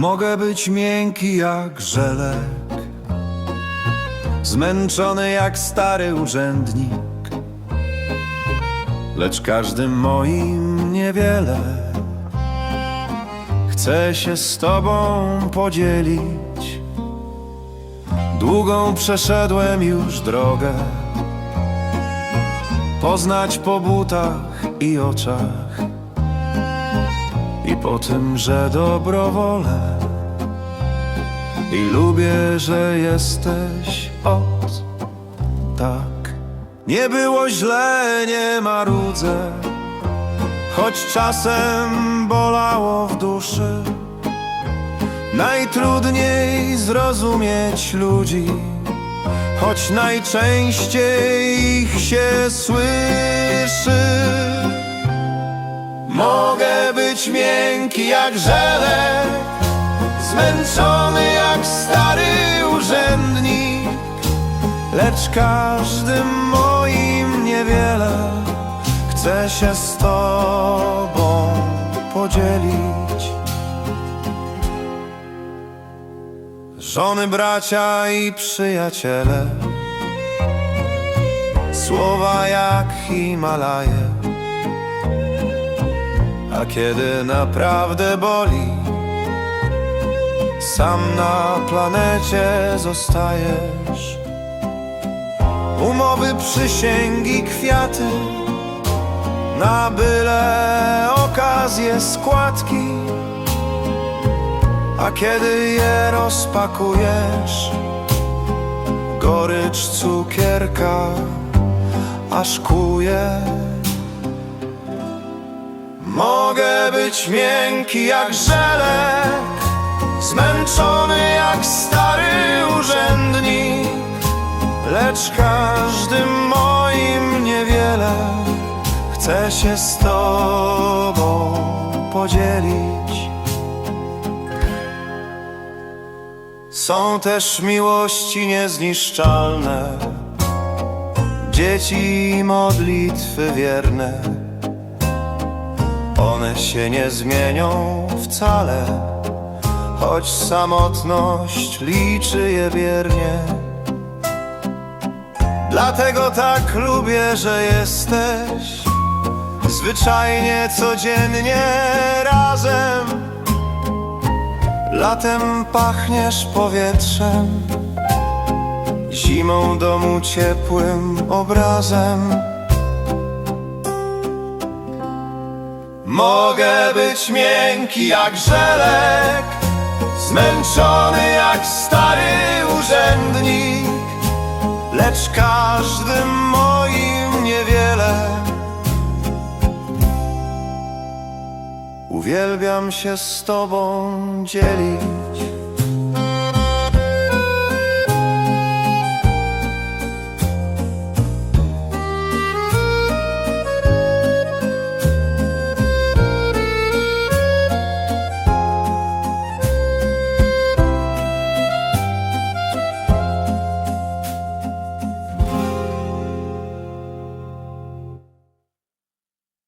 Mogę być miękki jak żelek, zmęczony jak stary urzędnik, lecz każdym moim niewiele chcę się z tobą podzielić. Długą przeszedłem już drogę, poznać po butach i oczach i po tym, że dobrowolę i lubię, że jesteś od tak. Nie było źle, nie marudzę, choć czasem bolało w duszy. Najtrudniej zrozumieć ludzi, choć najczęściej ich się słyszy. Mogę być miękki jak żelek, zmęczony jak stary urzędnik, lecz każdym moim niewiele chcę się z tobą podzielić. Żony, bracia i przyjaciele, słowa jak Himalaje. A kiedy naprawdę boli, sam na planecie zostajesz. Umowy, przysięgi, kwiaty, na byle okazje składki. A kiedy je rozpakujesz, gorycz cukierka aż kuje. Mogę być miękki jak żelek, zmęczony jak stary urzędnik, lecz każdym moim niewiele chcę się z tobą podzielić. Są też miłości niezniszczalne, dzieci i modlitwy wierne. One się nie zmienią wcale, choć samotność liczy je biernie. Dlatego tak lubię, że jesteś zwyczajnie codziennie razem. Latem pachniesz powietrzem, zimą domu ciepłym obrazem. Mogę być miękki jak żelek, zmęczony jak stary urzędnik, lecz każdym moim niewiele. Uwielbiam się z tobą dzielić.